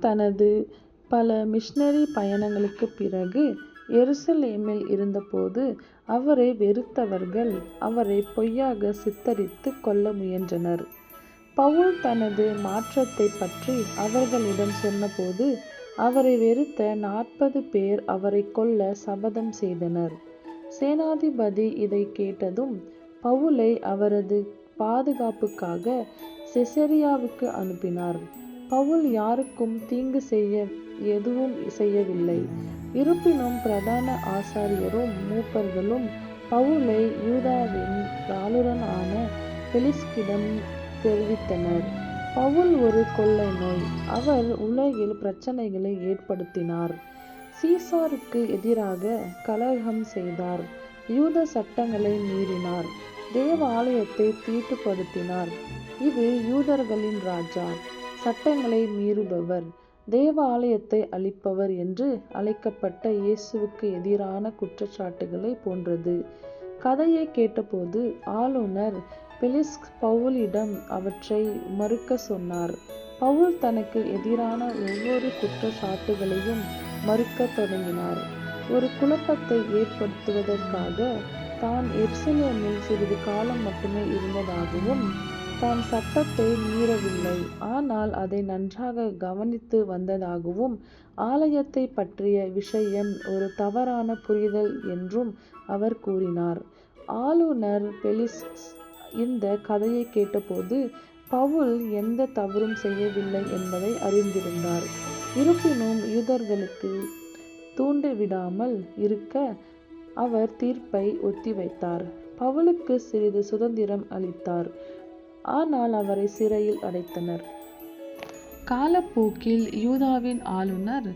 தனது பல மிஷனரி பயணங்களுக்குப் பிறகு எருசலேமில் இருந்தபோது அவரை வெறுத்தவர்கள் அவரை பொய்யாக சித்தரித்துக் கொல்ல முயன்றனர். பவுல் தனது மாற்றத்தைப் பற்றி அவர்களிடம் சொன்னபோது அவரை வெறுத்த நாற்பது பேர் அவரைக் கொல்ல சபதம் செய்தனர். சேனாதிபதி இதைக் கேட்டதும் பவுலை அவரது பாதுகாப்புக்காக செசரியாவுக்கு அனுப்பினார். பவுல் யாருக்கும் தீங்கு செய்ய எதுவும் செய்யவில்லை. இருப்பினும் பிரதான ஆசாரியரும் மூப்பர்களும் பவுலை யூதாவின் காலுடன் ஆன பெலிஸ்கிடம் தெரிவித்தனர். பவுல் ஒரு கொள்ளை நோய். அவர் உலகில் பிரச்சனைகளை ஏற்படுத்தினார். சீசாருக்கு எதிராக கலகம் செய்தார். யூத சட்டங்களை மீறினார். தேவாலயத்தை தீட்டுப்படுத்தினார். இது யூதர்களின் ராஜா. சட்டங்களை மீறுபவர் தேவாலயத்தை அழிப்பவர் என்று அழைக்கப்பட்ட இயேசுவுக்கு எதிரான குற்றச்சாட்டுகளைப் போன்றது. கதையைக் கேட்டபோது ஆளுநர் பெலிஸ்க் பவுலிடம் அவற்றை மறுக்கச் சொன்னார். பவுல் தனக்கு எதிரான ஒவ்வொரு குற்றச்சாட்டுகளையும் மறுக்கத் தொடங்கினார். ஒரு குழப்பத்தை ஏற்படுத்துவதற்காக தான் எருசலேமில் சிறிது காலம் மட்டுமே இருந்ததாகவும் தான் சட்டத்தை மீறவில்லை ஆனால் அதை நன்றாக கவனித்து வந்ததாகவும் ஆலயத்தைப் பற்றிய விஷயம் ஒரு தவறான புரிதல் என்றும் அவர் கூறினார். ஆளுநர் பெலிஸ் இந்த கதையை கேட்டபோது பவுல் எந்த தவறும் செய்யவில்லை என்பதை அறிந்திருந்தார். இருப்பினும் யூதர்களுக்கு தூண்டிவிடாமல் இருக்க அவர் தீர்ப்பை ஒத்திவைத்தார். பவுலுக்கு சிறிது சுதந்திரம் அளித்தார். ஆனால் அவரை சிறையில் அடைத்தனர். காலப்போக்கில் யூதாவின் ஆளுநர்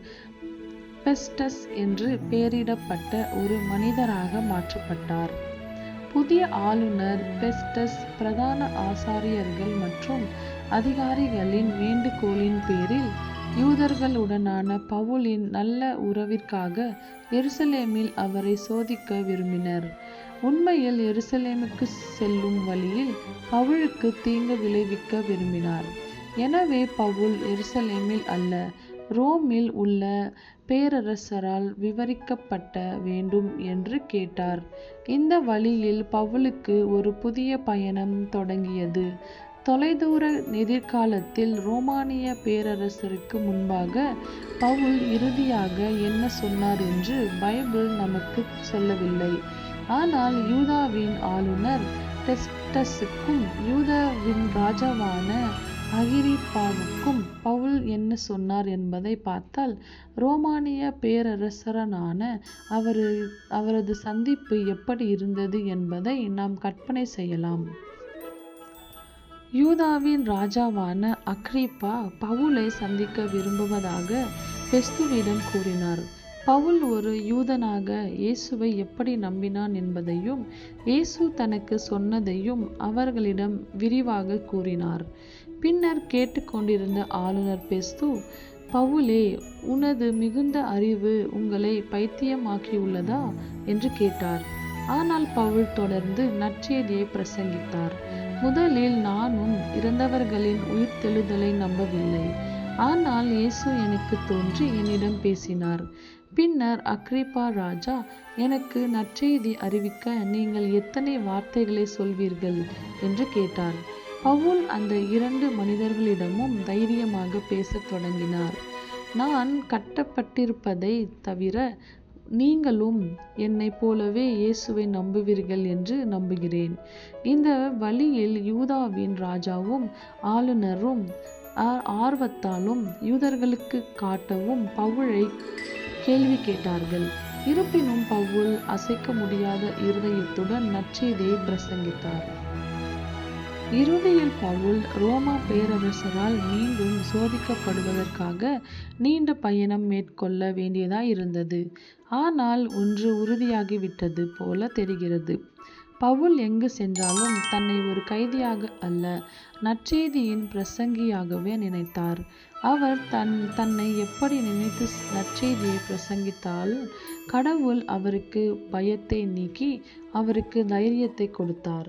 பெஸ்டஸ் என்று பெயரிடப்பட்ட ஒரு மனிதராக மாற்றப்பட்டார். புதிய ஆளுநர் பெஸ்டஸ் பிரதான ஆசாரியர்கள் மற்றும் அதிகாரிகளின் வேண்டுகோளின் பேரில் யூதர்களுடனான பவுலின் நல்ல உறவிற்காக எருசலேமில் அவரை சோதிக்க விரும்பினர். உண்மையில் எருசலேமுக்கு செல்லும் வழியில் பவுலுக்கு தீங்கு விளைவிக்க விரும்பினார். எனவே பவுல் எருசலேமில் அல்ல ரோமில் உள்ள பேரரசரால் விவரிக்கப்பட்ட வேண்டும் என்று கேட்டார். இந்த வழியில் பவுலுக்கு ஒரு புதிய பயணம் தொடங்கியது. தொலைதூர எதிர்காலத்தில் ரோமானிய பேரரசருக்கு முன்பாக பவுல் இறுதியாக என்ன சொன்னார் என்று பைபிள் நமக்கு சொல்லவில்லை. ஆனால் யூதாவின் ஆளுநர் டெஸ்டஸுக்கும் யூதாவின் ராஜாவான அகிரிப்பாவுக்கும் பவுல் என்ன சொன்னார் என்பதை பார்த்தால் ரோமானிய பேரரசருடனான அவரது சந்திப்பு எப்படி இருந்தது என்பதை நாம் கற்பனை செய்யலாம். யூதாவின் ராஜாவான அக்ரிப்பா பவுலை சந்திக்க விரும்புவதாக பெஸ்துவிடம் கூறினார். பவுல் ஒரு யூதனாக இயேசுவை எப்படி நம்பினான் என்பதையும் இயேசு தனக்கு சொன்னதையும் அவர்களிடம் விரிவாகக் கூறினார். பின்னர் கேட்டுக்கொண்டிருந்த ஆளுநர் பெஸ்து பவுலே உனது மிகுந்த அறிவு உங்களை பைத்தியமாக்கியுள்ளதா? என்று கேட்டார். ஆனால் பவுல் தொடர்ந்து நற்செய்தியை பிரசங்கித்தார். முதலில் நானும் இறந்தவர்களின் உயிர்த்தெழுதலை நம்பவில்லை. ஆனால் இயேசு எனக்குத் தோன்றி என்னிடம் பேசினார். பின்னர் அக்ரிபா ராஜா எனக்கு நற்செய்தி அறிவிக்க நீங்கள் எத்தனை வார்த்தைகளை சொல்வீர்கள்? என்று கேட்டார். பவுல் அந்த இரண்டு மனிதர்களிடமும் தைரியமாக பேசத் தொடங்கினார். நான் கட்டப்பட்டிருப்பதைத் தவிர நீங்களும் என்னைப் போலவே இயேசுவை நம்புவீர்கள் என்று நம்புகிறேன். இந்த வழியில் யூதாவின் ராஜாவும் ஆளுநரும் ஆர்வத்தாலும் யூதர்களுக்கு காட்டவும் பவுலைக் கேள்வி கேட்டார்கள். இருப்பினும் பவுல் அசைக்க முடியாத இருதயத்துடன் நற்செய்தியை பிரசங்கித்தார். இறுதியில் பவுல் ரோமா பேரரசரால் மீண்டும் சோதிக்கப்படுவதற்காக நீண்ட பயணம் மேற்கொள்ள வேண்டியதாய் இருந்தது ஆனால் ஒன்று உறுதியாகிவிட்டது போல தெரிகிறது. பவுல் எங்கு சென்றாலும் தன்னை ஒரு கைதியாக அல்ல நற்செய்தியின் பிரசங்கியாகவே நினைத்தார். அவர் தன் தன்னை எப்படி நினைத்து நற்செய்தியை பிரசங்கித்தால் கடவுள் அவருக்கு பயத்தை நீக்கி அவருக்கு தைரியத்தை கொடுத்தார்.